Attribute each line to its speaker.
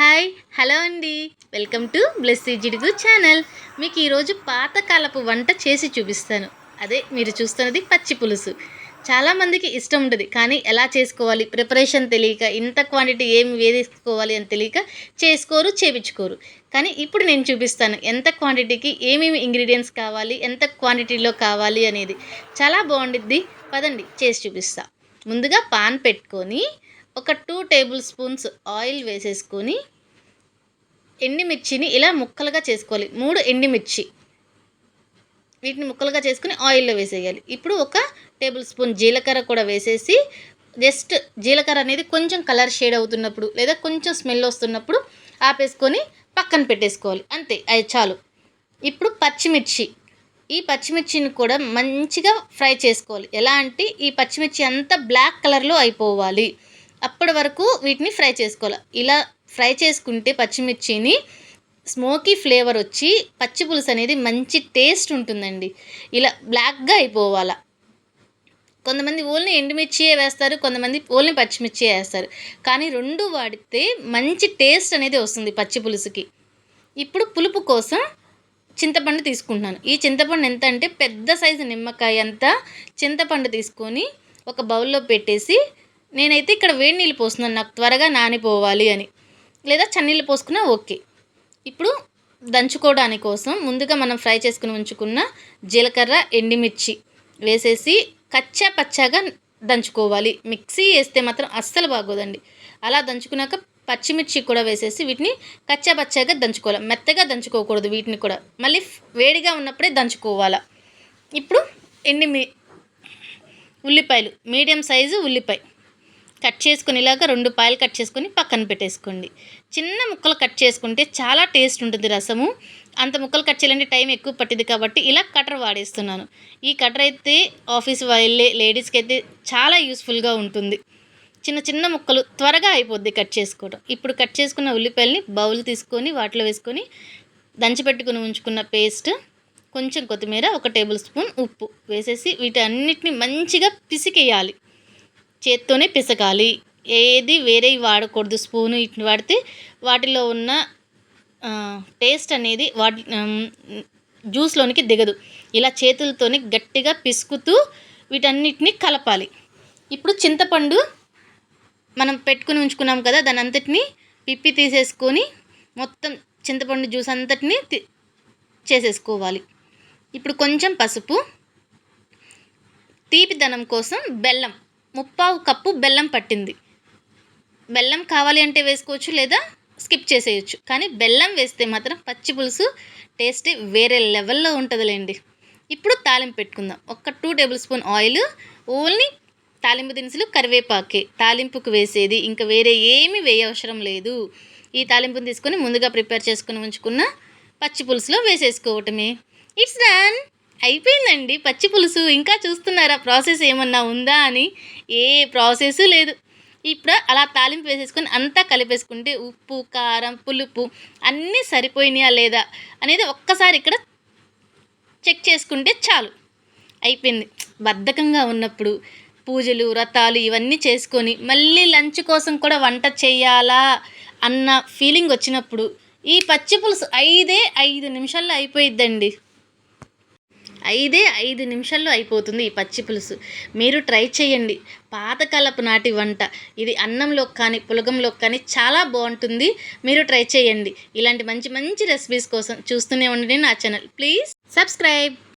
Speaker 1: Hi hello అండి. Welcome to Blessy Jidugu channel. మీకు ఈరోజు పాతకాలపు వంట చేసి చూపిస్తాను. అదే మీరు చూస్తున్నది పచ్చి పులుసు. చాలామందికి ఇష్టం ఉంటుంది కానీ ఎలా చేసుకోవాలి ప్రిపరేషన్ తెలియక ఇంత క్వాంటిటీ ఏమి వేసుకోవాలి అని తెలియక చేసుకోరు చేపించుకోరు. కానీ ఇప్పుడు నేను చూపిస్తాను ఎంత క్వాంటిటీకి ఏమేమి ఇంగ్రీడియంట్స్ కావాలి ఎంత క్వాంటిటీలో కావాలి అనేది. చాలా బాగుండిద్ది. పదండి చేసి చూపిస్తా. ముందుగా పాన్ పెట్టుకొని ఒక టూ టేబుల్ స్పూన్స్ ఆయిల్ వేసేసుకొని ఎండిమిర్చిని ఇలా ముక్కలుగా చేసుకోవాలి. మూడు ఎండిమిర్చి. వీటిని ముక్కలుగా చేసుకుని ఆయిల్లో వేసేయాలి. ఇప్పుడు ఒక టేబుల్ స్పూన్ జీలకర్ర కూడా వేసేసి జస్ట్ జీలకర్ర అనేది కొంచెం కలర్ షేడ్ అవుతున్నప్పుడు లేదా కొంచెం స్మెల్ వస్తున్నప్పుడు ఆపేసుకొని పక్కన పెట్టేసుకోవాలి. అంతే అది చాలు. ఇప్పుడు పచ్చిమిర్చి. ఈ పచ్చిమిర్చిని కూడా మంచిగా ఫ్రై చేసుకోవాలి. ఎలా అంటే ఈ పచ్చిమిర్చి అంతా బ్లాక్ కలర్లో అయిపోవాలి. అప్పటి వరకు వీటిని ఫ్రై చేసుకోవాలి. ఇలా ఫ్రై చేసుకుంటే పచ్చిమిర్చిని స్మోకీ ఫ్లేవర్ వచ్చి పచ్చి పులుసు అనేది మంచి టేస్ట్ ఉంటుందండి. ఇలా బ్లాక్గా అయిపోవాలా. కొంతమంది ఓన్లీ ఎండుమిర్చియే వేస్తారు కొంతమంది ఓన్లీ పచ్చిమిర్చియే వేస్తారు. కానీ రెండు వాడితే మంచి టేస్ట్ అనేది వస్తుంది పచ్చి పులుసుకి. ఇప్పుడు పులుపు కోసం చింతపండు తీసుకుంటున్నాను. ఈ చింతపండు ఎంత అంటే పెద్ద సైజు నిమ్మకాయ అంతా చింతపండు తీసుకొని ఒక బౌల్లో పెట్టేసి నేనైతే ఇక్కడ వేడి నీళ్ళు పోస్తున్నాను. నాకు త్వరగా నానిపోవాలి అని. లేదా చన్నీళ్ళు పోసుకున్నా ఓకే. ఇప్పుడు దంచుకోవడానికి కోసం ముందుగా మనం ఫ్రై చేసుకుని ఉంచుకున్న జీలకర్ర ఎండిమిర్చి వేసేసి కచ్చా పచ్చాగా దంచుకోవాలి. మిక్సీ వేస్తే మాత్రం అస్సలు బాగోదండి. అలా దంచుకున్నాక పచ్చిమిర్చి కూడా వేసేసి వీటిని కచ్చా పచ్చాగా దంచుకోవాలి. మెత్తగా దంచుకోకూడదు వీటిని కూడా. మళ్ళీ వేడిగా ఉన్నప్పుడే దంచుకోవాలా. ఇప్పుడు ఎండి ఉల్లిపాయలు. మీడియం సైజు ఉల్లిపాయ. కట్ చేసుకుని ఇలాగ రెండు పాయలు కట్ చేసుకొని పక్కన పెట్టేసుకోండి. చిన్న ముక్కలు కట్ చేసుకుంటే చాలా టేస్ట్ ఉంటుంది రసము. అంత ముక్కలు కట్ చేయాలంటే టైం ఎక్కువ పట్టింది కాబట్టి ఇలా కటర్ వాడేస్తున్నాను. ఈ కటర్ అయితే ఆఫీస్ వెళ్ళే లేడీస్కి అయితే చాలా యూస్ఫుల్గా ఉంటుంది. చిన్న చిన్న ముక్కలు త్వరగా అయిపోద్ది కట్ చేసుకోవడం ఇప్పుడు కట్ చేసుకున్న ఉల్లిపాయల్ని బౌల్ తీసుకొని వాటిలో వేసుకొని దంచిపెట్టుకుని ఉంచుకున్న పేస్ట్ కొంచెం కొత్తిమీర ఒక టేబుల్ స్పూన్ ఉప్పు వేసేసి వీటన్నిటిని మంచిగా పిసికేయాలి. చేత్తోనే పిసకాలి. ఏది వేరే వాడకూడదు. స్పూను ఇట్ని వాడితే వాటిలో ఉన్న టేస్ట్ అనేది వాటి జ్యూస్లోనికి దిగదు. ఇలా చేతులతోని గట్టిగా పిసుకుతూ వీటన్నిటిని కలపాలి. ఇప్పుడు చింతపండు మనం పెట్టుకుని ఉంచుకున్నాం కదా దాని అంతటిని పిప్పి తీసేసుకొని మొత్తం చింతపండు జ్యూస్ అంతటిని చేసేసుకోవాలి. ఇప్పుడు కొంచెం పసుపు తీపిదనం కోసం బెల్లం. ముప్పావు కప్పు బెల్లం పట్టింది. బెల్లం కావాలి అంటే వేసుకోవచ్చు లేదా స్కిప్ చేసేయచ్చు. కానీ బెల్లం వేస్తే మాత్రం పచ్చి పులుసు టేస్ట్ వేరే లెవెల్లో ఉంటుందిలేండి. ఇప్పుడు తాలింపు పెట్టుకుందాం. ఒక two table spoon oil only తాలింపు దినుసులు కరివేపాకే. తాలింపుకు వేసేది ఇంకా వేరే ఏమీ వేయవసరం లేదు. ఈ తాలింపుని తీసుకొని ముందుగా ప్రిపేర్ చేసుకుని ఉంచుకున్న పచ్చి పులుసులో వేసేసుకోవటమే. It's done! అయిపోయిందండి. పచ్చి పులుసు. ఇంకా చూస్తున్నారా? ప్రాసెస్ ఏమన్నా ఉందా అని? ఏ ప్రాసెస్ లేదు. ఇప్పుడు అలా తాలింపు వేసేసుకొని అంతా కలిపేసుకుంటే ఉప్పు కారం పులుపు అన్నీ సరిపోయినాయా లేదా అనేది ఒక్కసారి ఇక్కడ చెక్ చేసుకుంటే చాలు. అయిపోయింది. బద్ధకంగా ఉన్నప్పుడు పూజలు వ్రతాలు ఇవన్నీ చేసుకొని మళ్ళీ లంచ్ కోసం కూడా వంట చేయాలా అన్న ఫీలింగ్ వచ్చినప్పుడు ఈ పచ్చి పులుసు ఐదే ఐదు నిమిషాల్లో అయిపోయిద్దండి. ఐదే ఐదు నిమిషాల్లో అయిపోతుంది ఈ పచ్చి పులుసు. మీరు ట్రై చేయండి. పాతకాలపు నాటి వంట. ఇది అన్నంలో కానీ పులగంలో కానీ చాలా బాగుంటుంది. మీరు ట్రై చేయండి. ఇలాంటి మంచి మంచి రెసిపీస్ కోసం చూస్తూనే ఉండండి నా ఛానల్. Please subscribe.